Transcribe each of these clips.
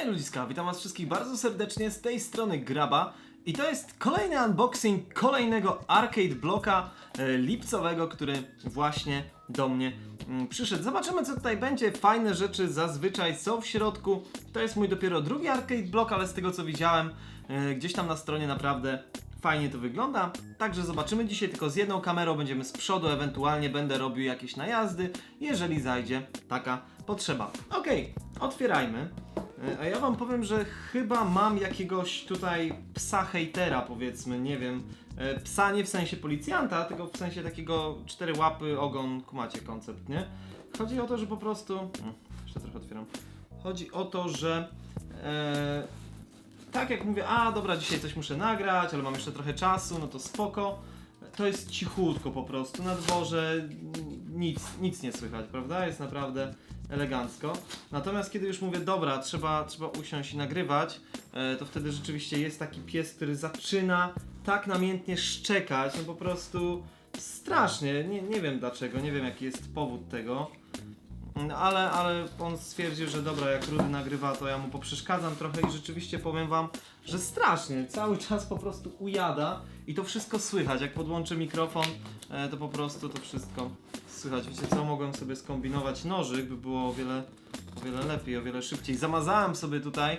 Hej ludziska, witam was wszystkich bardzo serdecznie z tej strony Graba i to jest kolejny unboxing kolejnego arcade bloka e, lipcowego, który właśnie do mnie mm, przyszedł. Zobaczymy co tutaj będzie, fajne rzeczy zazwyczaj są w środku. To jest mój dopiero drugi arcade blok, ale z tego co widziałem e, gdzieś tam na stronie naprawdę fajnie to wygląda. Także zobaczymy dzisiaj tylko z jedną kamerą, będziemy z przodu, ewentualnie będę robił jakieś najazdy, jeżeli zajdzie taka potrzeba. Okej, otwierajmy. E, A ja wam powiem, że chyba mam jakiegoś tutaj psa hejtera, powiedzmy, nie wiem. E, Psa nie w sensie policjanta, tylko w sensie takiego cztery łapy, ogon, kumacie koncept, nie? Chodzi o to, że po prostu. Jeszcze trochę otwieram. Chodzi o to, że. E, tak jak mówię, a dobra, dzisiaj coś muszę nagrać, ale mam jeszcze trochę czasu, no to spoko. To jest cichutko po prostu, na dworze nic, nic nie słychać, prawda? Jest naprawdę elegancko. Natomiast kiedy już mówię, dobra, trzeba, trzeba usiąść i nagrywać, e, to wtedy rzeczywiście jest taki pies, który zaczyna tak namiętnie szczekać, no po prostu strasznie, nie, nie wiem dlaczego, nie wiem jaki jest powód tego. No, ale, ale on stwierdził, że dobra, jak Rudy nagrywa, to ja mu poprzeszkadzam trochę i rzeczywiście powiem wam, że strasznie, cały czas po prostu ujada i to wszystko słychać. Jak podłączę mikrofon, e, to po prostu to wszystko słychać. Wiecie co, mogłem sobie skombinować nożyk, by było o wiele, o wiele lepiej, o wiele szybciej. Zamazałem sobie tutaj,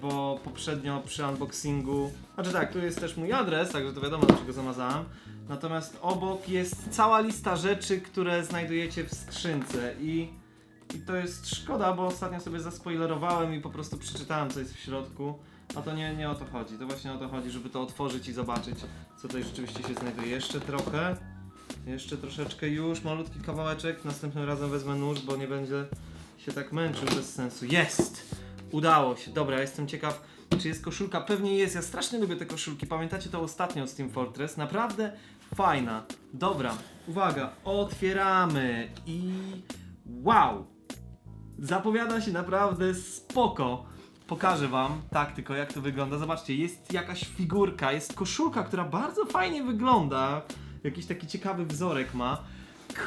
bo poprzednio przy unboxingu, znaczy tak, tu jest też mój adres, także to wiadomo dlaczego zamazałem. Natomiast obok jest cała lista rzeczy, które znajdujecie w skrzynce i, i to jest szkoda, bo ostatnio sobie zaspoilerowałem i po prostu przeczytałem co jest w środku. A to nie, nie o to chodzi. To właśnie o to chodzi, żeby to otworzyć i zobaczyć, co tutaj rzeczywiście się znajduje. Jeszcze trochę. Jeszcze troszeczkę już, malutki kawałeczek. Następnym razem wezmę nóż, bo nie będzie się tak męczył bez sensu. Jest! Udało się. Dobra, jestem ciekaw, czy jest koszulka. Pewnie jest. Ja strasznie lubię te koszulki. Pamiętacie to ostatnio z Team Fortress? Naprawdę fajna. Dobra, uwaga, otwieramy i wow! Zapowiada się naprawdę spoko. Pokażę wam, tak tylko jak to wygląda. Zobaczcie, jest jakaś figurka, jest koszulka, która bardzo fajnie wygląda. Jakiś taki ciekawy wzorek ma.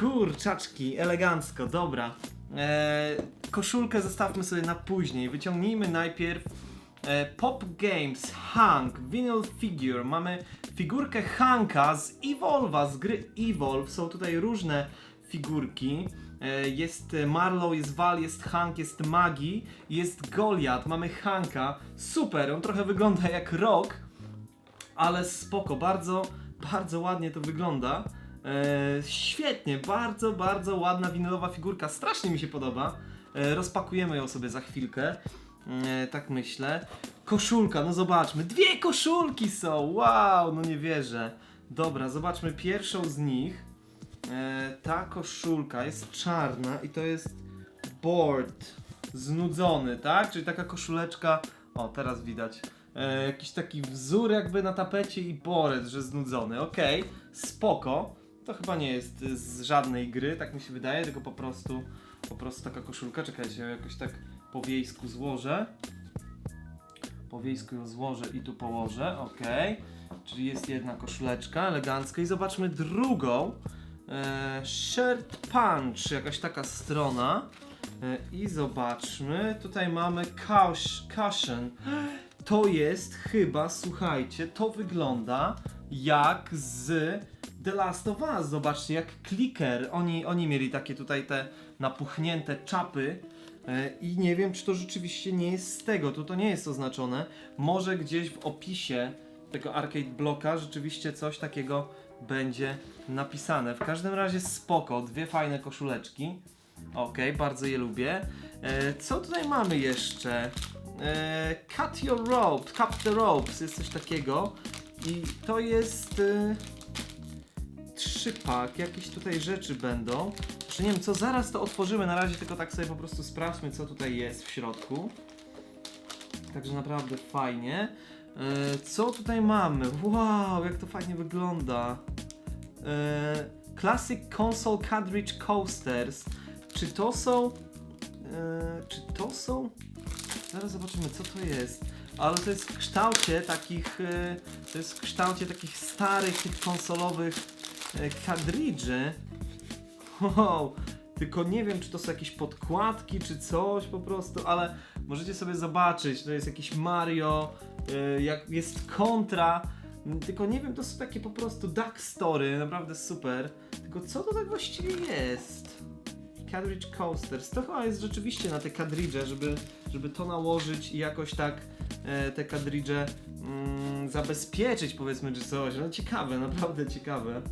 Kurczaczki, elegancko, dobra. Eee, koszulkę zostawmy sobie na później. Wyciągnijmy najpierw e, Pop Games Hank Vinyl Figure. Mamy figurkę Hanka z Evolve'a, z gry Evolve. Są tutaj różne figurki. E, Jest Marlow, jest Val, jest Hank, jest Magi, jest Goliath, mamy Hanka. Super, on trochę wygląda jak Rock, ale spoko, bardzo, bardzo ładnie to wygląda. E, świetnie, bardzo, bardzo ładna winylowa figurka, strasznie mi się podoba. E, rozpakujemy ją sobie za chwilkę, e, tak myślę. Koszulka, no zobaczmy, dwie koszulki są, wow, no nie wierzę. Dobra, zobaczmy pierwszą z nich. E, ta koszulka jest czarna i to jest board znudzony, tak? Czyli taka koszuleczka, o teraz widać, e, jakiś taki wzór jakby na tapecie i board, że znudzony, okej, spoko. To chyba nie jest z żadnej gry, tak mi się wydaje, tylko po prostu, po prostu taka koszulka. Czekajcie, ja jakoś tak po wiejsku złożę. Po wiejsku ją złożę i tu położę, okej. Czyli jest jedna koszuleczka elegancka i zobaczmy drugą. E, shirt Punch, jakaś taka strona. E, I zobaczmy, tutaj mamy caution. To jest chyba, słuchajcie, to wygląda jak z The Last of Us. Zobaczcie, jak clicker. Oni, oni mieli takie tutaj te napuchnięte czapy. E, I nie wiem, czy to rzeczywiście nie jest z tego. Tu to nie jest oznaczone. Może gdzieś w opisie tego arcade bloka rzeczywiście coś takiego będzie napisane. W każdym razie spoko, dwie fajne koszuleczki. Okej, bardzo je lubię. E, co tutaj mamy jeszcze? E, cut your ropes, cut the ropes, jest coś takiego. I to jest trzypak, jakieś tutaj rzeczy będą. Jeszcze nie wiem co, zaraz to otworzymy, na razie tylko tak sobie po prostu sprawdźmy co tutaj jest w środku. Także naprawdę fajnie. E, co tutaj mamy? Wow, jak to fajnie wygląda. E, Classic Console Cartridge Coasters. Czy to są. E, czy to są. Zaraz zobaczymy, co to jest. Ale to jest w kształcie takich. E, to jest w kształcie takich starych, tych konsolowych e, kartridży. Wow, tylko nie wiem, czy to są jakieś podkładki, czy coś po prostu, ale możecie sobie zobaczyć, to jest jakiś Mario, y, jak jest kontra, tylko nie wiem, to są takie po prostu duck story, naprawdę super. Tylko co to tak właściwie jest? Cartridge Coasters. To chyba jest rzeczywiście na te kadridże, żeby, żeby to nałożyć i jakoś tak e, te kadridże mm, zabezpieczyć, powiedzmy, czy coś. No ciekawe, naprawdę ciekawe.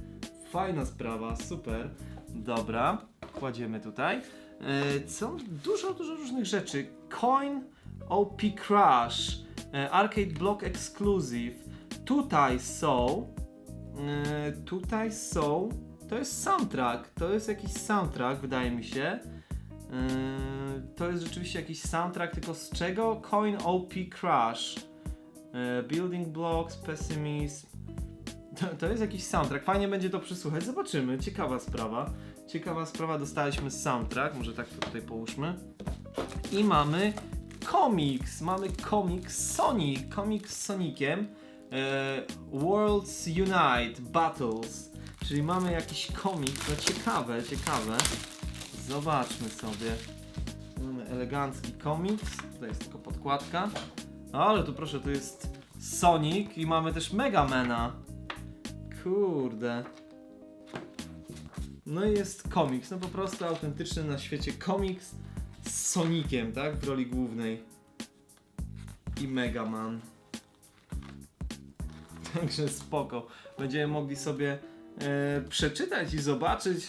Fajna sprawa, super. Dobra, kładziemy tutaj. E, są dużo, dużo różnych rzeczy. Coin OP Crash, e, Arcade Block Exclusive. Tutaj są. e, tutaj są. To jest soundtrack. To jest jakiś soundtrack, wydaje mi się. To jest rzeczywiście jakiś soundtrack, tylko z czego? Coin OP Crash. Building Blocks, Pessimism. To, to jest jakiś soundtrack. Fajnie będzie to przysłuchać. Zobaczymy. Ciekawa sprawa. Ciekawa sprawa. Dostaliśmy soundtrack. Może tak to tutaj połóżmy. I mamy komiks. Mamy komiks Sonic. Komiks z Soniciem. Yy, Worlds Unite Battles. Czyli mamy jakiś komiks. No ciekawe, ciekawe. Zobaczmy sobie. Mamy elegancki komiks. Tutaj jest tylko podkładka. Ale tu proszę, tu jest Sonic i mamy też Megamana. Kurde. No i jest komiks, no po prostu autentyczny na świecie komiks z Soniciem, tak? W roli głównej. I Megaman. Także spoko. Będziemy mogli sobie e, przeczytać i zobaczyć.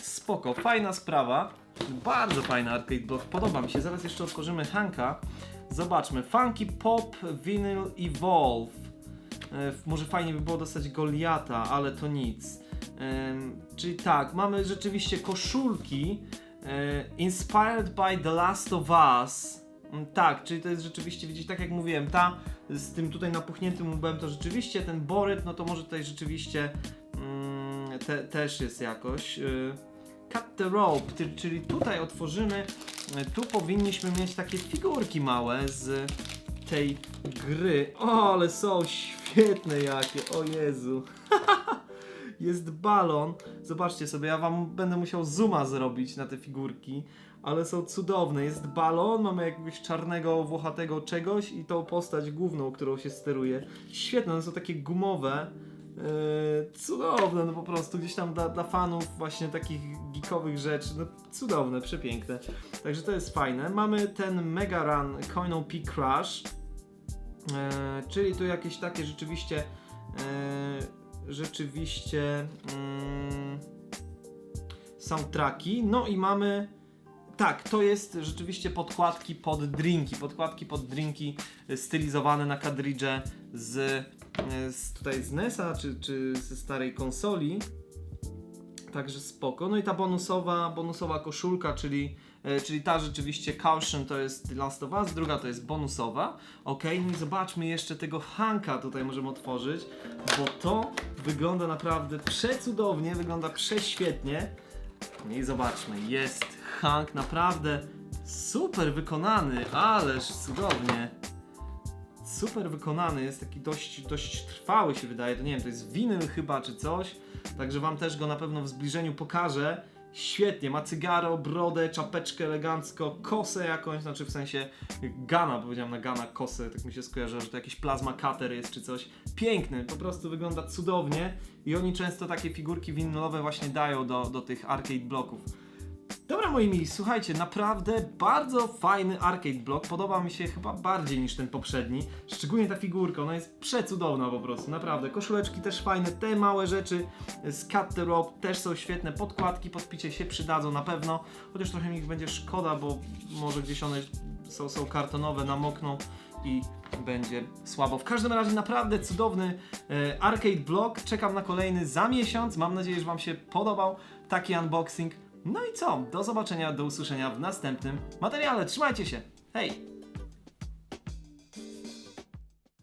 Spoko, fajna sprawa. Bardzo fajny arcade block, podoba mi się. Zaraz jeszcze otworzymy Hanka. Zobaczmy. Funky Pop Vinyl Evolve. E, może fajnie by było dostać Goliata, ale to nic. Czyli tak, mamy rzeczywiście koszulki e, Inspired by The Last of Us. Mm, Tak, czyli to jest rzeczywiście, widzicie, tak jak mówiłem, ta z tym tutaj napuchniętym łbem to rzeczywiście, ten boryt, no to może tutaj rzeczywiście mm, te, też jest jakoś. y, Cut the rope, czyli tutaj otworzymy, tu powinniśmy mieć takie figurki małe z tej gry. O, ale są świetne jakie, o Jezu. Jest balon. Zobaczcie sobie, ja wam będę musiał zooma zrobić na te figurki, ale są cudowne. Jest balon, mamy jakiegoś czarnego, włochatego czegoś i tą postać główną, którą się steruje. Świetne, one są takie gumowe. Yy, cudowne, no po prostu gdzieś tam dla, dla fanów właśnie takich geekowych rzeczy, no cudowne, przepiękne. Także to jest fajne. Mamy ten Mega Run Coin OP Crash, czyli tu jakieś takie rzeczywiście e, rzeczywiście mm, soundtracki. No i mamy tak, to jest rzeczywiście podkładki pod drinki, podkładki pod drinki e, stylizowane na kadridże z, e, z tutaj z NES-a czy, czy ze starej konsoli. Także spoko. No i ta bonusowa, bonusowa koszulka, czyli, e, czyli ta rzeczywiście Caution to jest Last of Us, druga to jest bonusowa. Ok, no i zobaczmy jeszcze tego Hanka tutaj możemy otworzyć, bo to wygląda naprawdę przecudownie, wygląda prześwietnie. No I zobaczmy, jest Hank naprawdę super wykonany, ależ cudownie. Super wykonany, jest taki dość, dość trwały się wydaje, to nie wiem, to jest winyl chyba czy coś, także wam też go na pewno w zbliżeniu pokażę. Świetnie, ma cygaro, brodę, czapeczkę elegancko, kosę jakąś, znaczy w sensie Gana, powiedziałem na Gana kosę, tak mi się skojarzy, że to jakiś plazma cutter jest czy coś. Piękny, po prostu wygląda cudownie i oni często takie figurki winylowe właśnie dają do, do tych arcade bloków. Dobra moi mili, słuchajcie, naprawdę bardzo fajny arcade block, podoba mi się chyba bardziej niż ten poprzedni, szczególnie ta figurka, ona jest przecudowna po prostu, naprawdę, koszuleczki też fajne, te małe rzeczy z Cut the Rope też są świetne, podkładki pod picie się przydadzą na pewno, chociaż trochę mi ich będzie szkoda, bo może gdzieś one są, są kartonowe, namokną i będzie słabo. W każdym razie naprawdę cudowny e, arcade block. Czekam na kolejny za miesiąc. Mam nadzieję, że Wam się podobał taki unboxing. No i co? Do zobaczenia, do usłyszenia w następnym materiale. Trzymajcie się. Hej!